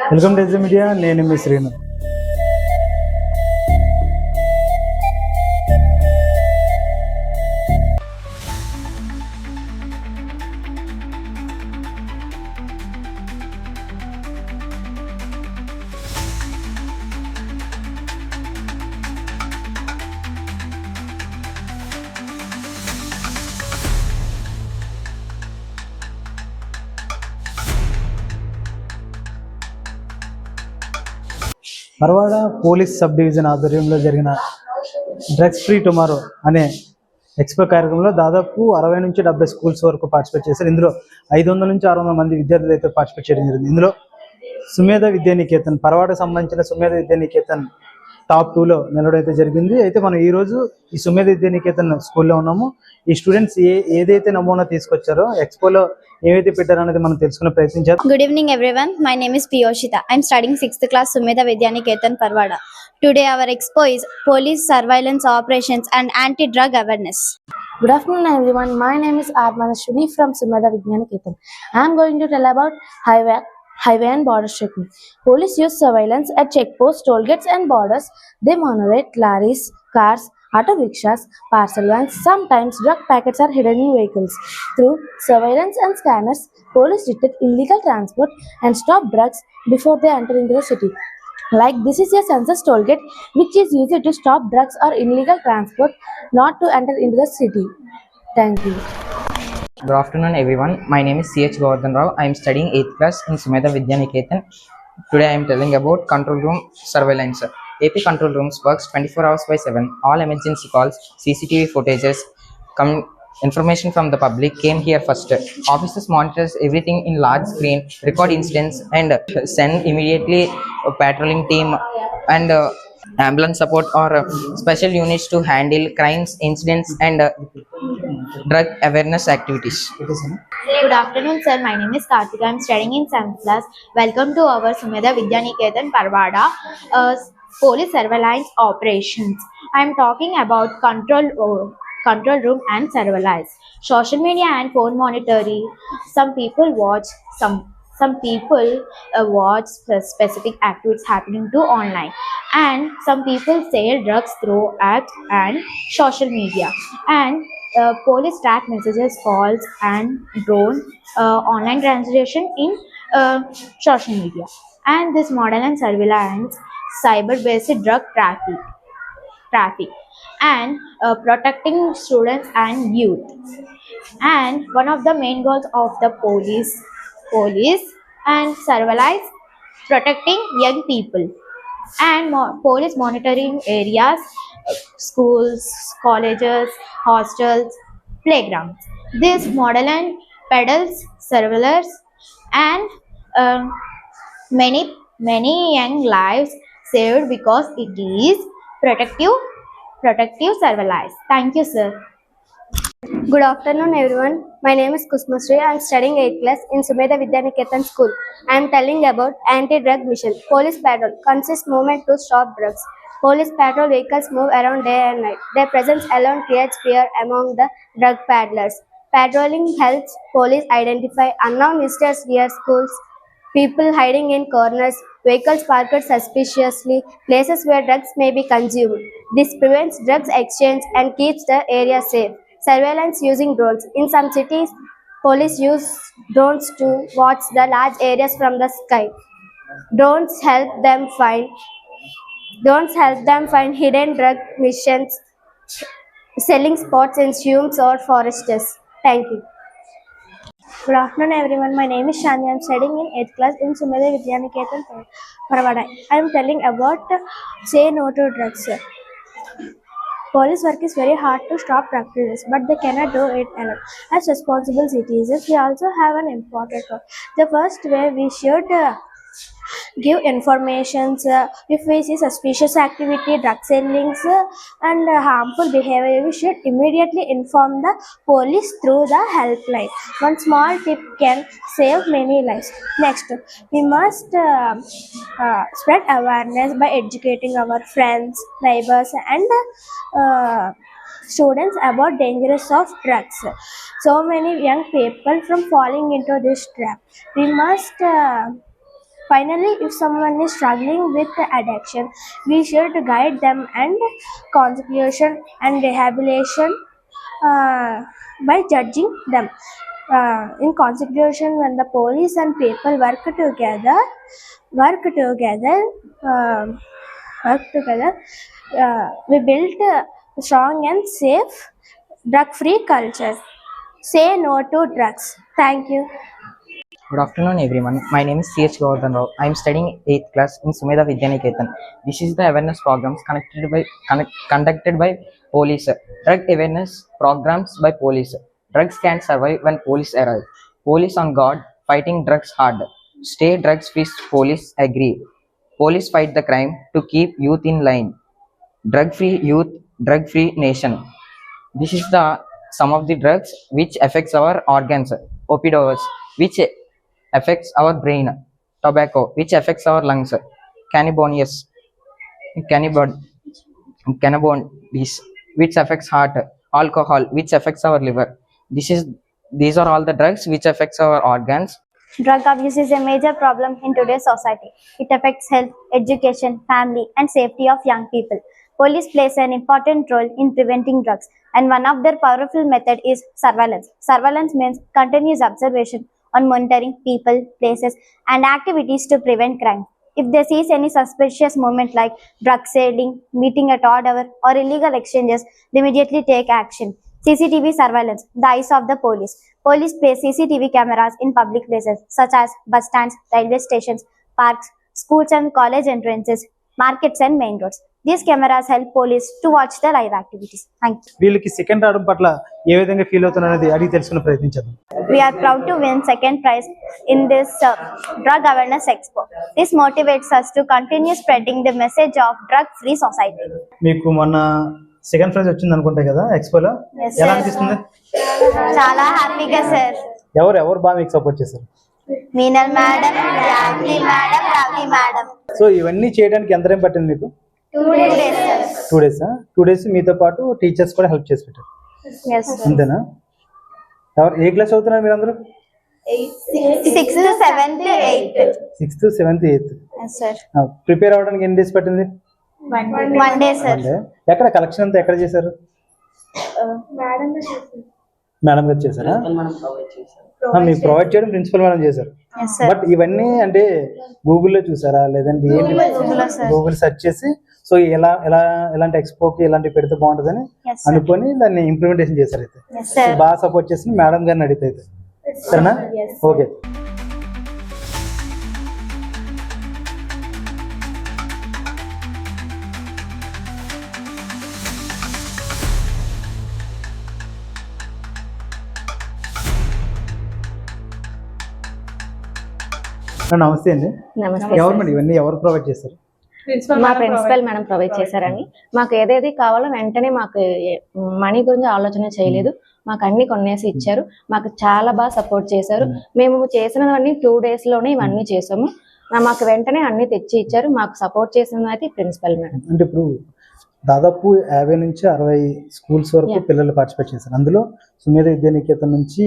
Welcome to media నేను మీ Srinu. Paravada police sub division ఆధ్వర్యంలో జరిగిన డ్రగ్స్ ఫ్రీ టుమారో అనే ఎక్స్పో కార్యక్రమంలో దాదాపు అరవై నుంచి డెబ్బై స్కూల్స్ వరకు పార్టిసిపేట్ చేశారు. ఇందులో ఐదు వందల నుంచి ఆరు వందల మంది విద్యార్థులు అయితే పార్టిసిపేట్ చేయడం జరిగింది. ఇందులో సుమేధ విద్యానికేతన్ పరవాడకు సంబంధించిన సుమేధ విద్యానికేతన్ టాప్ టూలో నిలవడైతే జరిగింది. అయితే మనం ఈ రోజు ఈ సుమేధ విద్యానికేతన్ స్కూల్లో ఉన్నాము. ఈ స్టూడెంట్స్ ఏ ఏదైతే నమూనా తీసుకొచ్చారో ఎక్స్పోలో ఏవైతే పెట్టారో అనేది మనం తెలుసుకునే ప్రయత్నం చేద్దాం Good evening, everyone. My name is Piyoshita. I'm studying 6th class Sumedha Vidyaniketan Parvada. Today, our expo is Police Surveillance Operations and Anti-Drug Awareness. Good afternoon, everyone. My name is Armanashwini from Sumedha Vijnaniketan. I am going to tell about highway, highway and border checking. Police use surveillance at checkposts, toll gates, and borders. They monitor lorries, cars, auto rickshaws, parcel vans. Sometimes drug packets are hidden in vehicles. Through surveillance and scanners, police detect illegal transport and stop drugs before they enter into the city. Like this is a census toll gate which is used to stop drugs or illegal transport not to enter into the city. Thank you. Good afternoon, everyone. My name is C.H. Govardhan Rao. I am studying 8th class in Sumedha Vidyaniketan. Today I am telling about control room surveillance. AP control rooms works 24 hours by 7. All emergency calls, CCTV footages, com- information from the public came here first. Officers monitors everything in large screen, record incidents and send immediately a patrolling team and uh, ambulance support or uh, special units to handle crimes, incidents and uh, drug awareness activities. Good afternoon, sir. My name is Kartika. I'm studying in 7th class. Welcome to our Sumedha Vidyaniketan Parvada uh, Police Surveillance Operations. I'm talking about control uh, control room and surveillance. Social media and phone monitoring. Some people watch some some people uh, watch specific activities happening to online and some people sell drugs through apps and social media and uh, police track messages calls and drone uh, online transaction in uh, social media and this model and surveillance cyber based drug traffic traffic and uh, protecting students and youth. And one of the main goals of the police police and surveillance protecting young people. And mo- police monitoring areas uh, schools colleges hostels playgrounds. This model and pedals surveillance and uh, many many young lives saved because it is protective protective surveillance thank you sir Good afternoon, everyone. My name is Kusmasri. I am studying 8th class in Sumedha Vidyaniketan School. I am telling about anti-drug mission. Police patrol consists movement to stop drugs. Police patrol vehicles move around day and night. Their presence alone creates fear among the drug peddlers. Patrolling helps police identify unknown visitors near schools, people hiding in corners, vehicles parked suspiciously, places where drugs may be consumed. This prevents drugs exchange and keeps the area safe. Surveillance using drones. In some cities, police use drones to watch the large areas from the sky. Drones help them find drones help them find hidden drug missions, selling spots in swamps or forests. Thank you. Good afternoon, everyone. My name is Shani. I am studying in 8th class in Sumedha Vidyaniketan, Paravada. I am telling about say no to drugs. Police work is very hard to stop drug dealers, but they cannot do it alone. As responsible citizens, we also have an important role. The first way we should uh, give informations uh, if we see suspicious activity, drug sellings, uh, and uh, harmful behavior. We should immediately inform the police through the helpline. One small tip can save many lives. Next, we must uh, uh, spread awareness by educating our friends, neighbors, and uh, students about dangers of drugs. So many young people from falling into this trap. We must. Uh, Finally, if someone is struggling with addiction, we should guide them and consecration and rehabilitation uh, by judging them. Uh, in consecration, when the police and people work together, work together, um work together, uh, we built a strong and safe drug-free culture. Say no to drugs. Thank you. Good afternoon, everyone. My name is C.H. Govardhan Rao. I am studying 8th class in Sumedha Vidyaniketan. This is the awareness programs connected by, conducted by police. Drug awareness programs by police. Drugs can survive when police arrive. Police on guard, fighting drugs hard. Stay drugs free, police agree. Police fight the crime to keep youth in line. Drug free youth, drug free nation. This is the some of the drugs which affects our organs. Opioids, which affects our brain. Tobacco, which affects our lungs. Cannabis, cannabis, which affects heart. Alcohol, which affects our liver. This is these are all the drugs which affects our organs. Drug abuse is a major problem in today's society. It affects health, education, family, and safety of young people. Police plays an important role in preventing drugs, and one of their powerful method is surveillance. Surveillance means continuous observation on monitoring people, places, and activities to prevent crime. If they any suspicious movement like drug selling, meeting at odd hour, or illegal exchanges, they immediately take action. CCTV surveillance, the eyes of the police. Police place CCTV cameras in public places such as bus stands, railway stations, parks, schools and college entrances, markets and main roads. These cameras help police to watch the live activities. Thank you. వీళ్ళకి second రావడం పట్ల ఏ విధంగా feel అవుతున్నారు అనేది అడిగి తెలుసుకునే ప్రయత్నించాం We are proud to win second prize in this uh, drug awareness expo. This motivates us to continue spreading the message of drug-free society. మీకు మొన్న సెకండ్ ప్రైజ్ వచ్చింది అనుకుంటాయి కదా ఎక్స్పోలో ఎలా. అనిపిస్తుంది చాలా హ్యాపీగా సార్ ఎవరు ఎవరు బాగా మీకు సపోర్ట్ చేశారు Meenal madam madam Ravi madam so ఇవన్నీ చేయడానికి ఎంత టైం పట్టింది మీకు two days sir two days మీతో పాటు టీచర్స్ కూడా హెల్ప్ చేసి పెట్టారు. అంతేనా? ఎవరు ఏ క్లాస్ అవుతున్నారు మీరందరూ? Sixth seventh eighth sixth seventh eighth prepare అవ్వడానికి ఎన్ని డేస్ పట్టింది? వన్ డే సార్ అంటే ఎక్కడ కలెక్షన్ అంతా ఎక్కడ చేశారు? మేడం గారు చేశారా. ఆ, మీకు ప్రొవైడ్ చేయడం ప్రిన్సిపల్ మేడం చేశారు. బట్ ఇవన్నీ అంటే గూగుల్లో చూసారా? లేదంటే ఏంటి? Google, sir. గూగుల్ సెర్చ్ చేసి సో ఎలా ఎలా ఎలాంటి ఎక్స్పోకి ఇలాంటివి పెడితే బాగుంటుందని. అనుకొని దాన్ని ఇంప్లిమెంటేషన్ చేశారు అయితే. బాగా సపోర్ట్ చేసిన మేడం గారిని అడిగితే అయితే. సరేనా? ఓకే నమస్తే అండి. ఎవరు మేడం ఇవన్నీ ఎవరు ప్రొవైడ్ చేశారు మా ప్రిన్సిపల్ మేడం ప్రొవైడ్ చేశారండి. మాకు ఏదేది కావాలో వెంటనే మాకు మనీ గురించి ఆలోచన చేయలేదు. మాకు అన్ని కొనేసి ఇచ్చారు. మాకు చాలా బాగా సపోర్ట్ చేశారు. మేము. చేసినవన్నీ టూ డేస్లోనే ఇవన్నీ చేసాము మాకు వెంటనే అన్ని తెచ్చి ఇచ్చారు. మాకు సపోర్ట్ చేసినది అయితే ప్రిన్సిపల్ మేడం. అంటే ఇప్పుడు దాదాపు యాభై నుంచి అరవై స్కూల్స్ వరకు. పిల్లలు పార్టిసిపేట్ చేశారు. అందులో సుమేధ విద్యానికేతన్ నుంచి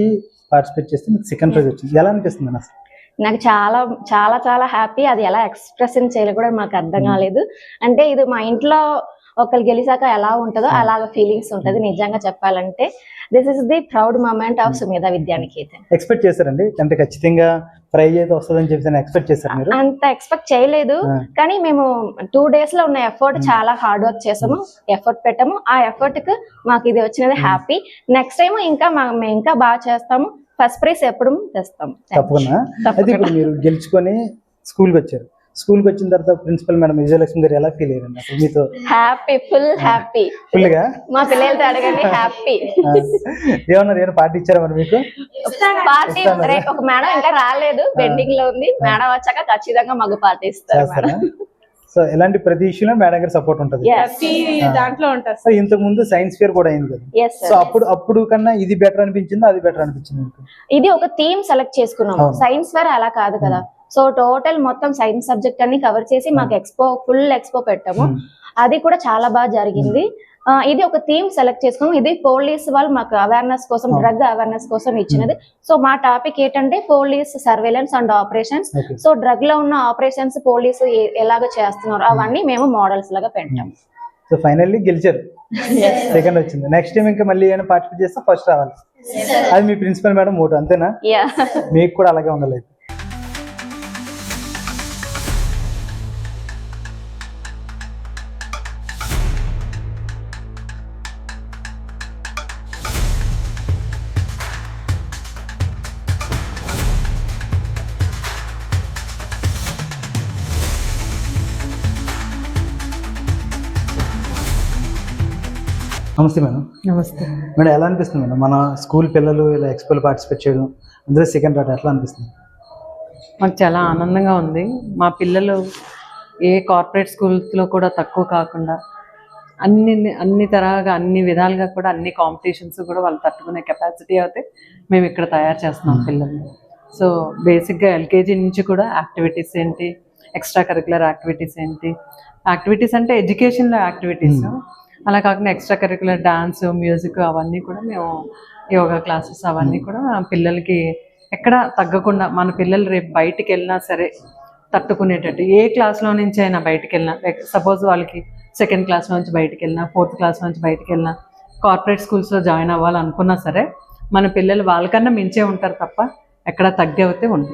పార్టిసిపేట్ చేస్తే మీకు సెకండ్ ప్రైజ్ వచ్చింది. ఎలా అనిపిస్తుంది అన్న నాకు చాలా చాలా చాలా హ్యాపీ అది ఎలా ఎక్స్ప్రెషన్ చేయాలి కూడా మాకు అర్థం కాలేదు. అంటే ఇది మా ఇంట్లో ఒకరు గెలిచాక ఎలా ఉంటుందో అలాగ ఫీలింగ్స్ ఉంటది నిజంగా చెప్పాలంటే. This is the proud moment of Sumedha Vidyaniketan expect చేశారండి? అంటే ఖచ్చితంగా ప్రైజ్ అయితే వస్తుందని చెప్పి ఎక్స్పెక్ట్ చేశారు మీరు? అంత ఎక్స్పెక్ట్ చేయలేదు. కానీ మేము టూ డేస్లో ఉన్న ఎఫర్ట్ చాలా హార్డ్ వర్క్ చేసాము ఎఫర్ట్ పెట్టాము. ఆ ఎఫర్ట్కి మాకు ఇది వచ్చినది హ్యాపీ నెక్స్ట్ టైం ఇంకా మేము ఇంకా బాగా చేస్తాము. ఫస్ట్ ప్రైజ్ ఎప్పుడు తెస్తాము తప్పకుండా. అయితే ఇప్పుడు మీరు గెలుచుకొని స్కూల్కి వచ్చారు. స్కూల్కి వచ్చిన తర్వాత ప్రిన్సిపల్ మేడం విజయలక్ష్మి గారు ఎలా ఫీల్ అయ్యారండి? అసలు మీతో హ్యాపీ ఫుల్ హ్యాపీ ఫుల్గా? మా పిల్లలతో అడగండి హ్యాపీ ఏమన్నారు? ఏమైనా పార్టీ ఇచ్చారా మరి మీకు? పార్టీ ఒక మేడం ఇంకా రాలేదు. పెండింగ్లో ఉంది. మేడం వచ్చాక ఖచ్చితంగా మాకు పార్టీ ఇస్తారు సో ఎలాంటి ప్రతి ఇష్యూలో మేడం గారి సపోర్ట్ ఉంటుంది దాంట్లో ఉంటుంది సో ఇంతకు ముందు సైన్స్ ఫేర్ కూడా అయింది కదా. ఎస్ సో అప్పుడు అప్పుడు కన్నా ఇది బెటర్ అనిపించింది? అది బెటర్ అనిపించింది మీకు? ఇది ఒక థీమ్ సెలెక్ట్ చేసుకున్నాం. సైన్స్ వేర్ అలా కాదు కదా. సో టోటల్ మొత్తం సైన్స్ సబ్జెక్ట్ అన్ని కవర్ చేసి మాకు ఎక్స్పో ఫుల్ ఎక్స్పో పెట్టాము. అది కూడా చాలా బాగా జరిగింది. ఇది ఒక థీమ్ సెలెక్ట్ చేసుకున్నాం. ఇది పోలీస్ వాళ్ళు మాకు అవేర్నెస్ కోసం. డ్రగ్ అవేర్నెస్ కోసం ఇచ్చినది. సో మా టాపిక్ ఏంటంటే police surveillance and operations so డ్రగ్లో ఉన్న ఆపరేషన్స్ పోలీసు ఎలాగ చేస్తున్నారు? అవన్నీ మేము మోడల్స్ లాగా పెట్టాం సో ఫైనల్లీ గెలిచారు. సెకండ్ వచ్చింది. నెక్స్ట్ టైం ఇంకా మళ్ళీ ఏమైనా పార్టిసిపేట్ చేస్తే ఫస్ట్ రావాలి. అది మీ ప్రిన్సిపల్ మేడం ఓటు అంతేనా? యా మీకు కూడా అలాగే ఉండాలి నమస్తే మేడం. నమస్తే. మేడం ఎలా అనిపిస్తుంది మేడం? మన స్కూల్ పిల్లలు ఇలా ఎక్స్పోలో పార్టిసిపేట్ చేయడం అందులో సెకండ్ రావడం ఎట్లా అనిపిస్తుంది? మాకు చాలా ఆనందంగా ఉంది. మా పిల్లలు ఏ కార్పొరేట్ స్కూల్స్లో కూడా తక్కువ కాకుండా అన్ని అన్ని తరహాగా అన్ని విధాలుగా కూడా అన్ని కాంపిటీషన్స్ కూడా వాళ్ళు తట్టుకునే కెపాసిటీ అయితే మేము ఇక్కడ తయారు చేస్తున్నాం పిల్లల్ని. సో బేసిక్గా ఎల్కేజీ నుంచి కూడా యాక్టివిటీస్ ఏంటి? ఎక్స్ట్రా కరికులర్ యాక్టివిటీస్ ఏంటి? యాక్టివిటీస్ అంటే ఎడ్యుకేషన్లో యాక్టివిటీస్. అలా కాకుండా ఎక్స్ట్రా కరికులర్ డాన్స్ మ్యూజిక్ అవన్నీ కూడా మేము యోగా క్లాసెస్ అవన్నీ కూడా పిల్లలకి ఎక్కడ తగ్గకుండా మన పిల్లలు రేపు బయటికి వెళ్ళినా సరే తట్టుకునేటట్టు ఏ క్లాస్లో నుంచి అయినా బయటికి వెళ్ళినా సపోజ్ వాళ్ళకి సెకండ్ క్లాస్ నుంచి బయటికి వెళ్ళినా ఫోర్త్ క్లాస్ నుంచి బయటికి వెళ్ళినా కార్పొరేట్ స్కూల్స్లో జాయిన్ అవ్వాలనుకున్నా సరే మన పిల్లలు వాళ్ళకన్నా మించే ఉంటారు తప్ప ఎక్కడ తగ్గి అవుతే ఉమ్.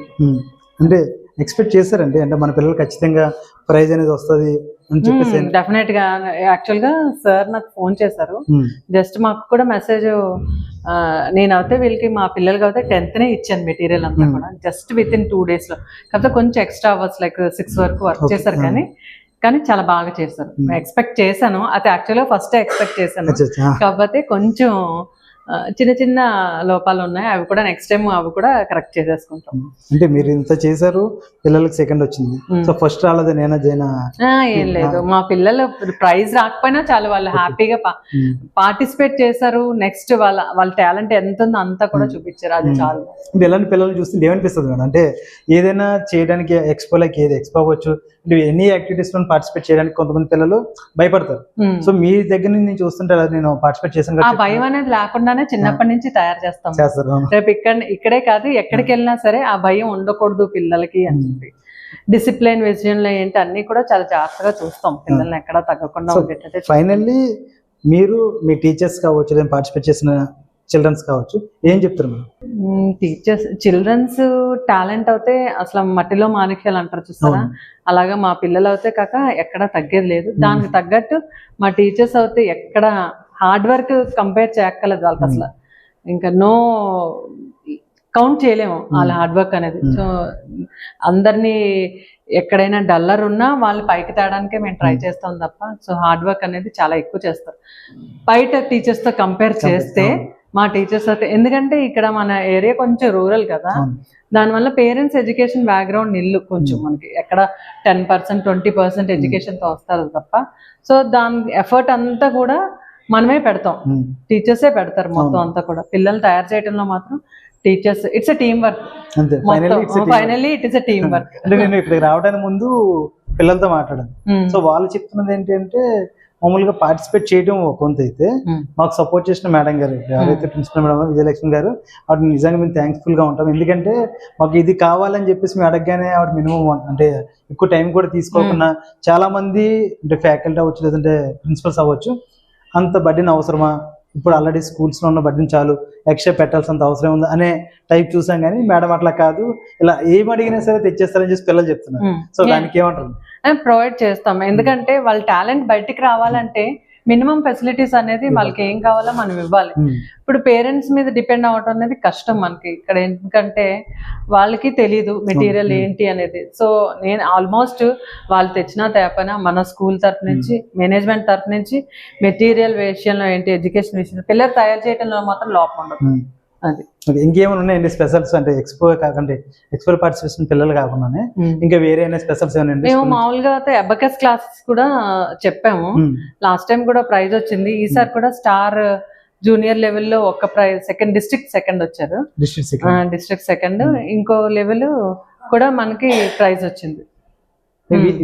అంటే ఎక్స్పెక్ట్ చేశారండి అంటే మన పిల్లలు ఖచ్చితంగా ప్రైజ్ అనేది వస్తుంది అని చెప్పేసి డెఫినెట్గా యాక్చువల్గా సార్ నాకు ఫోన్ చేశారు. జస్ట్ మాకు కూడా మెసేజ్ నేను అయితే వీళ్ళకి మా పిల్లలకి అయితే టెన్త్ నే ఇచ్చాను మెటీరియల్ అంతా. కూడా జస్ట్ విత్ ఇన్ టూ డేస్లో కాకపోతే కొంచెం ఎక్స్ట్రా అవర్స్ లైక్ సిక్స్ వరకు వర్క్. చేశారు. కానీ కానీ చాలా బాగా చేశారు. ఎక్స్పెక్ట్ చేశాను అది యాక్చువల్గా ఫస్ట్ ఎక్స్పెక్ట్ చేశాను. కాకపోతే కొంచెం చిన్న చిన్న లోపాలు ఉన్నాయి. అవి కూడా నెక్స్ట్ టైం అవి కూడా కరెక్ట్ చేసేసుకుంటాం. అంటే మీరు ఇంత చేశారు పిల్లలకి సెకండ్ వచ్చింది. సో ఫస్ట్ రాలేదు నేనా జైనా ఏం లేదు. మా పిల్లలు ప్రైజ్ రాకపోయినా చాలు వాళ్ళు హ్యాపీగా. పార్టిసిపేట్ చేశారు. నెక్స్ట్ వాళ్ళ వాళ్ళ టాలెంట్ ఎంత ఉందో అంతా కూడా. చూపించారు. అది. చాలు. అంటే ఇలాంటి పిల్లల్ని చూస్తుంటే ఏమనిపిస్తుంది మేడం? అంటే ఏదైనా చేయడానికి ఎక్స్పోలకి ఏది ఎక్స్పో అవ్వచ్చు. అంటే ఎన్ని యాక్టివిటీస్లో పార్టిసిపేట్ చేయడానికి కొంతమంది పిల్లలు భయపడతారు. సో మీ దగ్గర నుంచి చూస్తుంటే నేను పార్టిసిపేట్ చేశాను భయం అనేది లేకుండానే చిన్నప్పటి నుంచి తయారు చేస్తాం. రేపు ఇక్కడ ఇక్కడే కాదు ఎక్కడికి వెళ్ళినా సరే ఆ భయం ఉండకూడదు పిల్లలకి అని. చెప్పి. డిసిప్లిన్ విజయంలో ఏంటి అన్ని కూడా చాలా జాగ్రత్తగా చూస్తాం. పిల్లల్ని ఎక్కడ తగ్గకుండా ఉండేటట్టు ఫైనల్లీ మీరు మీ టీచర్స్ కావచ్చు లేదా పార్టిసిపేట్ చేసిన చిల్డ్రన్స్ కావచ్చు ఏం చెప్తారు మేడం? టీచర్స్ చిల్డ్రన్స్ టాలెంట్ అయితే అసలు మట్టిలో మాణిక్యాలు అంటారు చూస్తారా. అలాగా మా పిల్లలు అయితే కాక ఎక్కడ తగ్గేది లేదు. దానికి తగ్గట్టు మా టీచర్స్ అయితే ఎక్కడ హార్డ్ వర్క్ కంపేర్ చేయక్కర్లేదు వాళ్ళకి అసలు ఇంకా నో కౌంట్ చేయలేము వాళ్ళ హార్డ్ వర్క్ అనేది Hmm. సో అందరినీ ఎక్కడైనా డల్లర్ ఉన్నా వాళ్ళు పైకి తేడానికే మేము ట్రై Hmm. చేస్తాం తప్ప సో హార్డ్ వర్క్ అనేది చాలా ఎక్కువ చేస్తారు బయట టీచర్స్తో కంపేర్ చేస్తే. మా టీచర్స్ అయితే ఎందుకంటే ఇక్కడ మన ఏరియా కొంచెం రూరల్ కదా. దానివల్ల పేరెంట్స్ ఎడ్యుకేషన్ బ్యాక్గ్రౌండ్ నిల్లు కొంచెం Hmm. మనకి ఎక్కడ టెన్ పర్సెంట్ ట్వంటీ పర్సెంట్ ఎడ్యుకేషన్తో వస్తారు తప్ప సో దాని ఎఫర్ట్ అంతా కూడా మనమే పెడతాం. టీచర్సే పెడతారు మొత్తం. అంతా కూడా. పిల్లలు తయారు చేయడంలో మాత్రం teachers it's a team work అంతే. Finally it is a team work అంటే నేను రావడానికి ముందు పిల్లలతో మాట్లాడాను. సో వాళ్ళు చెప్తున్నది ఏంటంటే మామూలుగా పార్టిసిపేట్ చేయడం కొంత అయితే. మాకు సపోర్ట్ చేసిన మేడం గారు ఎవరైతే ప్రిన్సిపల్ మేడం విజయలక్ష్మి గారు ఆవిడ నిజంగా మేము థ్యాంక్ఫుల్గా ఉంటాం. ఎందుకంటే మాకు ఇది కావాలని చెప్పేసి మేము అడగగానే ఆవిడ మినిమం అంటే ఎక్కువ టైం కూడా తీసుకోకుండా చాలా మంది అంటే ఫ్యాకల్టీ అవ్వచ్చు లేదంటే ప్రిన్సిపల్స్ అవ్వచ్చు అంత బడ్డీని అవసరమా? ఇప్పుడు ఆల్రెడీ స్కూల్స్లో ఉన్న బడ్డీని చాలు. ఎక్స్ట్రా పెట్టాల్సినంత అవసరం ఉంది? అనే టైప్ చూసాం కానీ మేడం అట్లా కాదు. ఇలా ఏం అడిగినా సరే తెచ్చేస్తారని చెప్పి పిల్లలు చెప్తున్నారు. సో దానికి ఏమంటారు? ప్రొవైడ్ చేస్తాం. ఎందుకంటే వాళ్ళ టాలెంట్ బయటికి రావాలంటే మినిమం ఫెసిలిటీస్ అనేది వాళ్ళకి ఏం కావాలో మనం ఇవ్వాలి. ఇప్పుడు పేరెంట్స్ మీద డిపెండ్ అవ్వడం అనేది కష్టం మనకి ఇక్కడ ఎందుకంటే వాళ్ళకి తెలియదు మెటీరియల్. ఏంటి అనేది సో నేను ఆల్మోస్ట్ వాళ్ళు తెచ్చినా తేపైనా మన స్కూల్ తరఫు నుంచి మేనేజ్మెంట్ తరఫు నుంచి మెటీరియల్ విషయంలో ఏంటి ఎడ్యుకేషన్ విషయంలో పిల్లలు తయారు చేయడంలో మాత్రం లోపం ఉండదు. అది. ఇంకేమైనా ఉన్నాయండి స్పెషల్స్ అంటే ఎక్స్పో కాకంటే ఎక్స్పో పార్టిసిపేషన్ పిల్లలు కాకుండానే ఇంకా వేరే స్పెషల్స్ మేము మామూలుగా అయితే అబకస్ క్లాసెస్ కూడా చెప్పాము. లాస్ట్ టైం కూడా ప్రైజ్ వచ్చింది. ఈసారి కూడా స్టార్ జూనియర్ లెవెల్లో ఒక ప్రైజ్ సెకండ్ డిస్ట్రిక్ట్ సెకండ్ వచ్చారు. డిస్ట్రిక్ట్ డిస్ట్రిక్ట్ సెకండ్ ఇంకో లెవెల్ కూడా మనకి ప్రైజ్ వచ్చింది.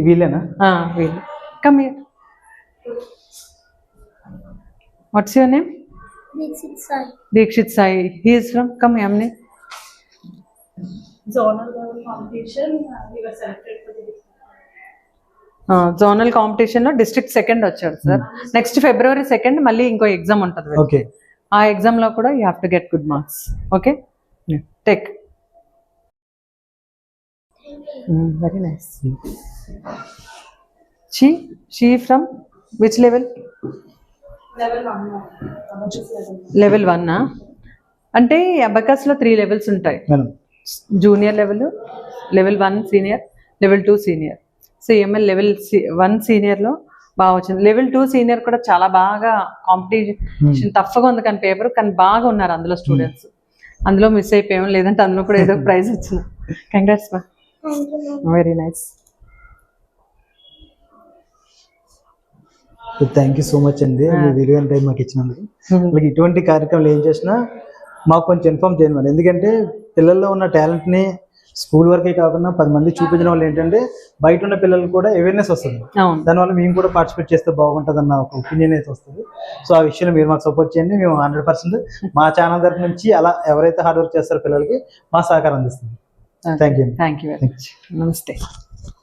వీళ్ళేనా? వీళ్ళు. Come what's your name Deekshith Sai he is from come యామ్ని జోనల్ కాంపిటీషన్లో డిస్ట్రిక్ట్ సెకండ్ వచ్చాడు సార్ నెక్స్ట్ ఫిబ్రవరి సెకండ్ మళ్ళీ ఇంకో ఎగ్జామ్ ఉంటుంది ఓకే ఆ ఎగ్జామ్లో కూడా you have to get good marks okay take very nice she she from which level level one అంటే అబకస్లో త్రీ లెవెల్స్ ఉంటాయి. Madam junior level level one senior level two senior so ML level one సీనియర్లో బాగా వచ్చింది. Level two senior కూడా చాలా బాగా competition టఫ్గా ఉంది కానీ పేపర్ కానీ బాగా ఉన్నారు అందులో స్టూడెంట్స్ అందులో మిస్ అయిపోయాం లేదంటే అందులో కూడా ఏదో ప్రైజ్ వచ్చింది. కంగ్రాట్స్ మా very nice thank you so much అండి మీ విలువైన టైం మాకు ఇచ్చినందుకు. అలాగే ఇటువంటి కార్యక్రమాలు ఏం చేసినా మాకు కొంచెం ఇన్ఫామ్ చేయండి మేడం ఎందుకంటే పిల్లల్లో ఉన్న టాలెంట్ని స్కూల్ వరకే కాకుండా పది మంది చూపించడం వల్ల ఏంటంటే బయట ఉన్న పిల్లలకు కూడా అవేర్నెస్ వస్తుంది. దానివల్ల మేము కూడా పార్టిసిపేట్ చేస్తే బాగుంటుంది అన్న ఒక ఒపీనియన్ అయితే వస్తుంది. సో ఆ విషయంలో మీరు మాకు సపోర్ట్ చేయండి. మేము హండ్రెడ్ పర్సెంట్ మా ఛానల్ తరఫు నుంచి అలా ఎవరైతే హార్డ్ వర్క్ చేస్తారో పిల్లలకి మా సహకారం అందిస్తుంది. థ్యాంక్ యూ థ్యాంక్ యూ నమస్తే